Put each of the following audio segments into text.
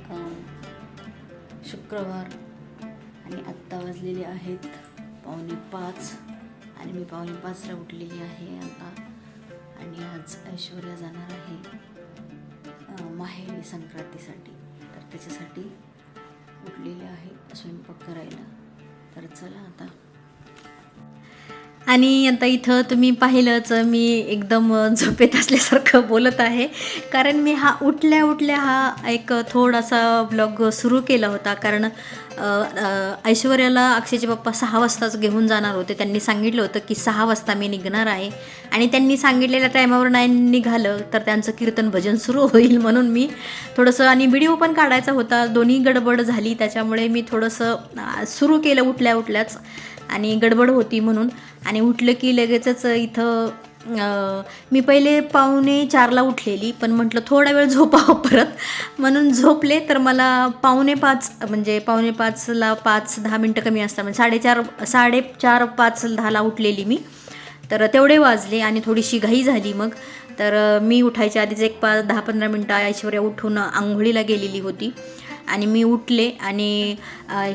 Welcome शुक्रवार. आणि आत्ता वाजलेले आहेत पावणे पाच. आणि मी पावणे पाचला उठलेली आहे आता. आणि आज ऐश्वर्या जाणार आहे माहेरी संक्रांतीसाठी. तर त्याच्यासाठी उठलेले आहे स्वयंपाक करायला. तर चला आता आणि आता इथं तुम्ही पाहिलंच मी एकदम झोपेत असल्यासारखं बोलत आहे. कारण मी हा उठल्या उठल्या हा एक थोडासा ब्लॉग सुरू केला होता. कारण ऐश्वर्याला अक्षयचे पप्पा सहा वाजताच घेऊन जाणार होते. त्यांनी सांगितलं होतं की सहा वाजता मी निघणार आहे. आणि त्यांनी सांगितलेल्या टायमावर नाही निघालं तर त्यांचं कीर्तन भजन सुरू होईल म्हणून मी थोडंसं आणि व्हिडिओ पण काढायचा होता. दोन्ही गडबड झाली त्याच्यामुळे मी थोडंसं सुरू केलं उठल्या उठल्याच. आणि गडबड होती म्हणून. आणि उठलं की लगेचच इथं मी पहिले पावणे चारला उठलेली पण म्हटलं थोडा वेळ झोपावं परत. म्हणून झोपले तर मला पावणे पाच म्हणजे पावणे पाचला पाच दहा मिनटं कमी असतात. म्हणजे साडेचार साडेचार पाच दहाला उठलेली मी. तर तेवढे वाजले आणि थोडीशी घाई झाली मग. तर मी उठायच्या आधीच एक पाच दहा पंधरा मिनटं ऐश्वर्या उठून आंघोळीला गेलेली होती. आणि मी उठले आणि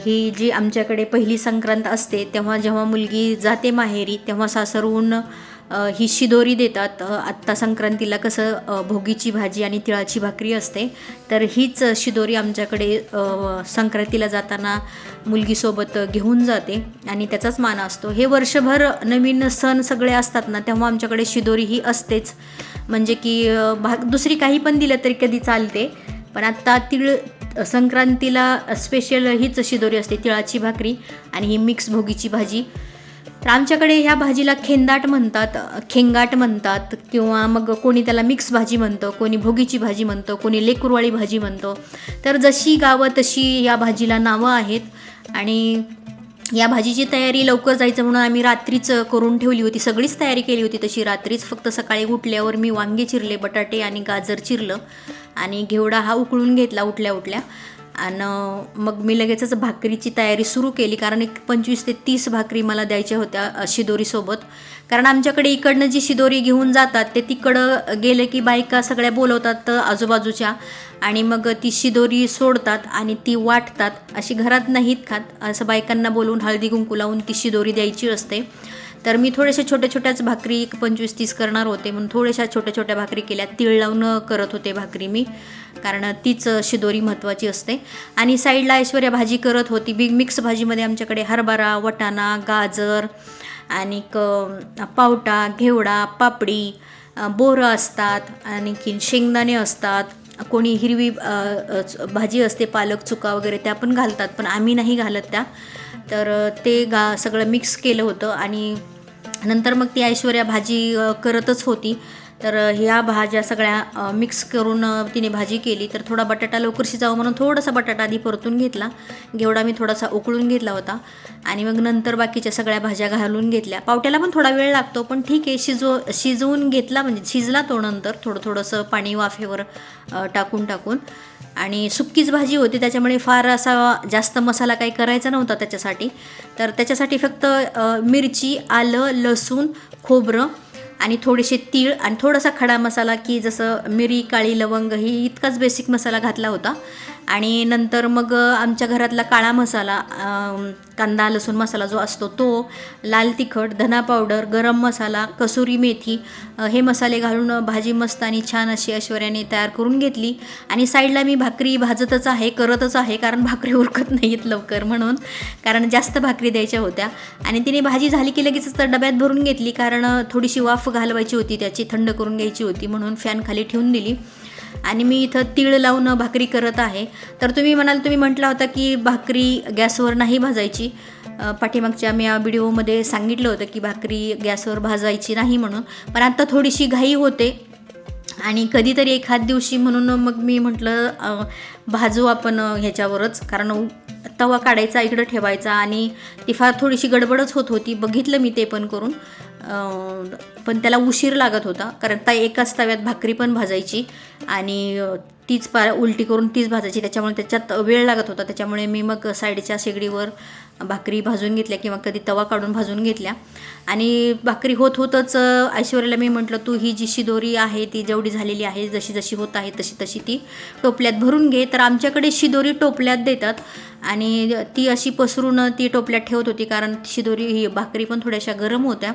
ही जी आमच्याकडे पहिली संक्रांत असते तेव्हा जेव्हा मुलगी जाते माहेरी तेव्हा सासरहून ही शिदोरी देतात. आत्ता संक्रांतीला कसं भोगीची भाजी आणि तिळाची भाकरी असते तर हीच शिदोरी आमच्याकडे संक्रांतीला जाताना मुलगीसोबत घेऊन जाते आणि त्याचाच मान असतो. हे वर्षभर नवीन सण सगळे असतात ना तेव्हा आमच्याकडे शिदोरी ही असतेच. म्हणजे की भाग दुसरी काही पण दिलं तरी कधी चालते पण आत्ता तिळ संक्रांतीला स्पेशल हीच शिदोरी असते तिळाची भाकरी आणि ही मिक्स भोगीची भाजी. तर आमच्याकडे ह्या भाजीला खेंदाट म्हणतात खेंगाट म्हणतात किंवा मग कोणी त्याला मिक्स भाजी म्हणतं कोणी भोगीची भाजी म्हणतं कोणी लेकुरवाळी भाजी म्हणतो. तर जशी गावं तशी या भाजीला नावं आहेत आणि या भाजीची तयारी लवकर जायचं म्हणून आम्ही रात्रीच करून ठेवली होती सगळीच तयारी केली होती तशी. रात्रीच फक्त सकाळी उठल्यावर मी वांगे चिरले बटाटे आणि गाजर चिरलं. आणि घेवडा हा उकळून घेतला उठल्या उठल्या. आणि मग मी लगेचच भाकरीची तयारी सुरू केली. कारण एक पंचवीस ते तीस भाकरी मला द्यायच्या होत्या शिदोरीसोबत कारण आमच्याकडे इकडनं जी शिदोरी घेऊन जातात ते तिकडं गेलं की बायका सगळ्या बोलवतात आजूबाजूच्या. आणि मग ती शिदोरी सोडतात आणि ती वाटतात. अशी घरात नाहीत खात. असं बायकांना बोलवून हळदी कुंकू लावून ती शिदोरी द्यायची असते. तर मी थोड्याशा छोट्या छोट्याच भाकरी एक पंचवीस तीस करणार होते. म्हणून थोड्याशा छोट्या छोट्या भाकरी केल्या. तीळ लावून करत होते भाकरी मी कारण तीच शिदोरी महत्त्वाची असते. आणि साईडला ऐश्वर्या भाजी करत होती. बिग मिक्स भाजीमध्ये आमच्याकडे हरभरा वटाणा गाजर आणि पावटा घेवडा पापडी बोरं असतात आणखीन शेंगदाणे असतात. कोणी हिरवी च- भाजी असते पालक चुका वगैरे त्या पण घालतात पण आम्ही नाही घालत त्या. तर ते गा सगळं मिक्स केलं होतं. आणि नंतर मग ती ऐश्वर्या भाजी करतच होती. तर ह्या भाज्या सगळ्या मिक्स करून तिने भाजी केली. तर थोडा बटाटा लवकर शिजावं म्हणून थोडासा बटाटा आधी परतून घेतला. घेवडा मी थोडासा उकळून घेतला होता. आणि मग नंतर बाकीच्या सगळ्या भाज्या घालून घेतल्या. पावट्याला पण थोडा वेळ लागतो पण ठीक आहे. शिजव शिजवून घेतला म्हणजे शिजला तो नंतर थोडं थोडंसं पाणी वाफेवर टाकून टाकून. आणि सुक्कीच भाजी होती त्याच्यामुळे फार असा जास्त मसाला काही करायचा नव्हता त्याच्यासाठी. तर त्याच्यासाठी फक्त मिरची आलं लसूण खोबरं आणि थोडेसे तीळ आणि थोडासा खडा मसाला की जसं मिरी काळी लवंग ही इतकाच बेसिक मसाला घातला होता. आणि नंतर मग आमच्या घरातला काळा मसाला कांदा लसूण मसाला जो असतो तो लाल तिखट धना पावडर गरम मसाला कसुरी मेथी हे मसाले घालून भाजी मस्त आणि छान अशी ऐश्वर्याने तयार करून घेतली. आणि साईडला मी भाकरी भाजतच आहे करतच आहे कारण भाकरी उरकत नाहीत लवकर म्हणून कारण जास्त भाकरी द्यायच्या होत्या. आणि तिने भाजी झाली की लगेचच तर डब्यात भरून घेतली कारण थोडीशी वाफ घालवायची होती त्याची थंड करून घ्यायची होती म्हणून फॅन खाली ठेवून दिली. आणि मी इथं तीळ लावून भाकरी करत आहे. तर तुम्ही म्हणाल तुम्ही म्हटला होता की भाकरी गॅसवर नाही भाजायची. पाठीमागच्या मी या व्हिडिओमध्ये सांगितलं होतं की भाकरी गॅसवर भाजायची नाही म्हणून. पण आता थोडीशी घाई होते. आणि कधीतरी एखाद दिवशी म्हणून मग मी म्हटलं भाजू आपण ह्याच्यावरच. कारण उ- तवा काढायचा इकडं ठेवायचा आणि ती फार थोडीशी गडबडच होत होती. बघितलं मी ते पण करून. पण त्याला उशीर लागत होता. कारण त्या एकाच तव्यात भाकरी पण भाजायची आणि तीच पा उलटी करून तीच भाजायची. त्याच्यामुळे त्याच्यात वेळ लागत होता. त्याच्यामुळे मी मग साईडच्या शेगडीवर भाकरी भाजून घेतल्या किंवा कधी तवा काढून भाजून घेतल्या. आणि भाकरी होत होतच ऐश्वर्याला मी म्हटलं तू ही जी शिदोरी आहे ती जेवढी झालेली आहे जशी जशी होत आहे तशी तशी ती टोपल्यात भरून घे. तर आमच्याकडे शिदोरी टोपल्यात देतात. आणि ती अशी पसरून ती टोपल्यात ठेवत होती कारण शिदोरी ही भाकरी पण थोड्याशा गरम होत्या.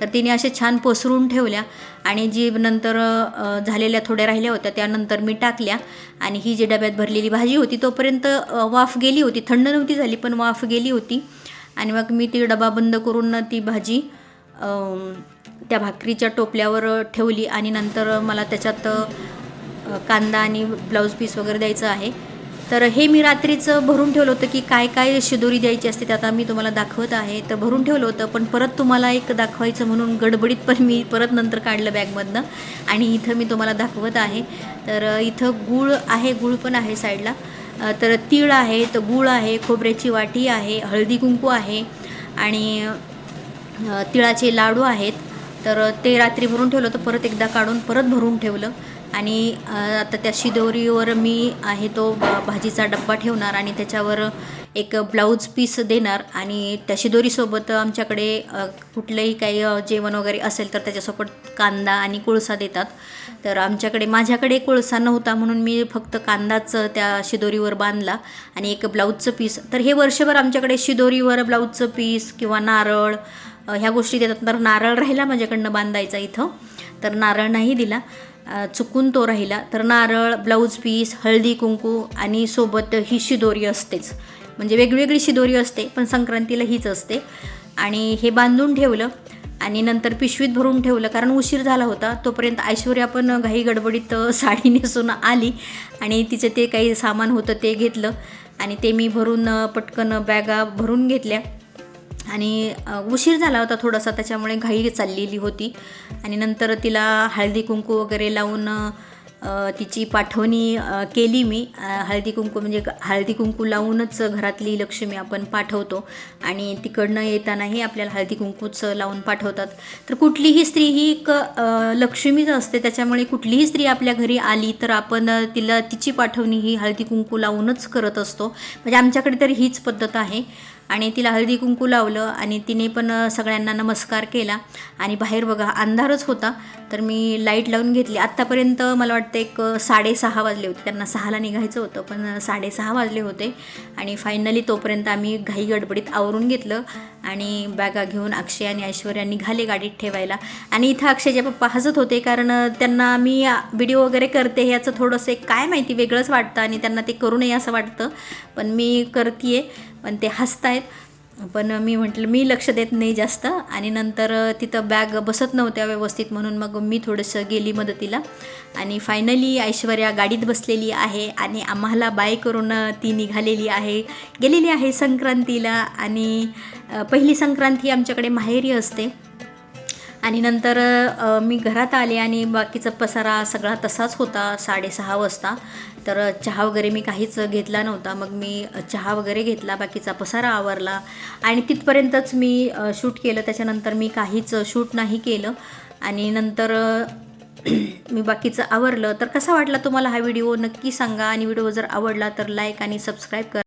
तर तिने असे छान पसरून ठेवल्या. आणि जी नंतर झालेल्या थोड्या राहिल्या होत्या त्यानंतर मी टाकल्या. आणि ही जी डब्यात भरलेली भाजी होती तोपर्यंत वाफ गेली होती. थंड नव्हती झाली पण वाफ गेली होती. होती. आणि मग मी ती डबा बंद करून ती भाजी त्या भाकरीच्या टोपल्यावर ठेवली आणि नंतर मला त्याच्यात कांदा आणि ब्लाऊज पीस वगैरे द्यायचं आहे. तर हे मी रात्रीचं भरून ठेवलं होतं की काय काय शिदोरी द्यायची असते ते आता मी तुम्हाला दाखवत आहे. तर भरून ठेवलं होतं पण परत तुम्हाला एक दाखवायचं म्हणून गडबडीत पण मी परत नंतर काढलं बॅगमधनं. आणि इथं मी तुम्हाला दाखवत आहे. तर इथं गूळ आहे गूळ पण आहे साईडला. तर तीळ आहे तर गूळ आहे खोबऱ्याची वाटी आहे हळदी कुंकू आहे आणि तिळाचे लाडू आहेत. तर ते रात्री भरून ठेवलं तर परत एकदा काढून परत भरून ठेवलं. आणि आता त्या शिदोरीवर मी आहे तो भाजीचा डब्बा ठेवणार आणि त्याच्यावर एक ब्लाऊज पीस देणार आणि त्या शिदोरीसोबत आमच्याकडे कुठलंही काही जेवण वगैरे असेल तर त्याच्यासोबत कांदा आणि कोळसा देतात. तर आमच्याकडे माझ्याकडे कोळसा नव्हता म्हणून मी फक्त कांदाच त्या शिदोरीवर बांधला आणि एक ब्लाऊजचं पीस. तर हे वर्षभर आमच्याकडे शिदोरीवर ब्लाऊजचं पीस किंवा नारळ ह्या गोष्टी देतात. तर नारळ राहिला माझ्याकडनं बांधायचा इथं. तर नारळ नाही दिला. चुकून तो राहिला. तर नारळ ब्लाऊज पीस हळदी कुंकू आणि सोबत ही शिदोरी असतेच. म्हणजे वेगवेगळी शिदोरी असते पण संक्रांतीला हीच असते. आणि हे बांधून ठेवलं आणि नंतर पिशवीत भरून ठेवलं कारण उशीर झाला होता. तोपर्यंत ऐश्वर्या पण घाई गडबडीत साडी नेसून आली आणि तिचं ते काही सामान होतं ते घेतलं आणि ते मी भरून पटकन बॅगा भरून घेतल्या. आणि उशीर झाला होता थोडासा त्याच्यामुळे घाई चाललेली होती. आणि नंतर तिला हळदी कुंकू वगैरे लावून तिची पाठवणी केली मी. हळदी कुंकू म्हणजे हळदी कुंकू लावूनच घरातली लक्ष्मी आपण पाठवतो. आणि तिकडनं येतानाही आपल्याला हळदी कुंकूच लावून पाठवतात. तर कुठलीही स्त्री ही एक लक्ष्मीच असते. त्याच्यामुळे कुठलीही स्त्री आपल्या घरी आली तर आपण तिला तिची पाठवणी ही हळदी कुंकू लावूनच करत असतो. म्हणजे आमच्याकडे तर हीच पद्धत आहे. आणि तिला हळदी कुंकू लावलं आणि तिने पण सगळ्यांना नमस्कार केला. आणि बाहेर बघा अंधारच होता तर मी लाइट लावून घेतली. आत्तापर्यंत मला वाटतं एक साडेसहा वाजले होते. त्यांना सहाला निघायचं होतं पण साडेसहा वाजले होते. आणि फायनली तोपर्यंत आम्ही घाई गडबडीत आवरून घेतलं आणि बॅगा घेऊन अक्षय आणि ऐश्वर्या निघाले गाडीत ठेवायला. आणि इथं अक्षयचे पप्पा हसत होते कारण त्यांना मी व्हिडिओ वगैरे करते याचं थोडंसं एक काय माहिती वेगळंच वाटतं आणि त्यांना ते करू नये असं वाटतं. पण मी करते आहे पण ते हसतायत. पण मी म्हटलं मी लक्ष देत नाही जास्त. आणि नंतर तिथं बॅग बसत नव्हत्या व्यवस्थित म्हणून मग मी थोडंसं गेली मदतीला. आणि फायनली ऐश्वर्या गाडीत बसलेली आहे आणि आम्हाला बाय करून ती निघालेली आहे. गेलेली आहे संक्रांतीला आणि पहिली संक्रांती ही आमच्याकडे माहेरी असते. आणि नंतर मी घरात आले आणि बाकीचा पसारा सगळा तसाच होता साडेसहा वाजता. तर चहा वगैरे मी काहीच घेतला नव्हता. मग मी चहा वगैरे घेतला बाकीचा पसारा आवरला. आणि तिथपर्यंतच मी शूट केलं. त्याच्यानंतर मी काहीच शूट नाही केलं. आणि नंतर मी बाकीचं आवरलं. तर कसा वाटला तुम्हाला हा व्हिडिओ? नक्की सांगा. आणि व्हिडिओ जर आवडला तर लाईक आणि सबस्क्राईब करा.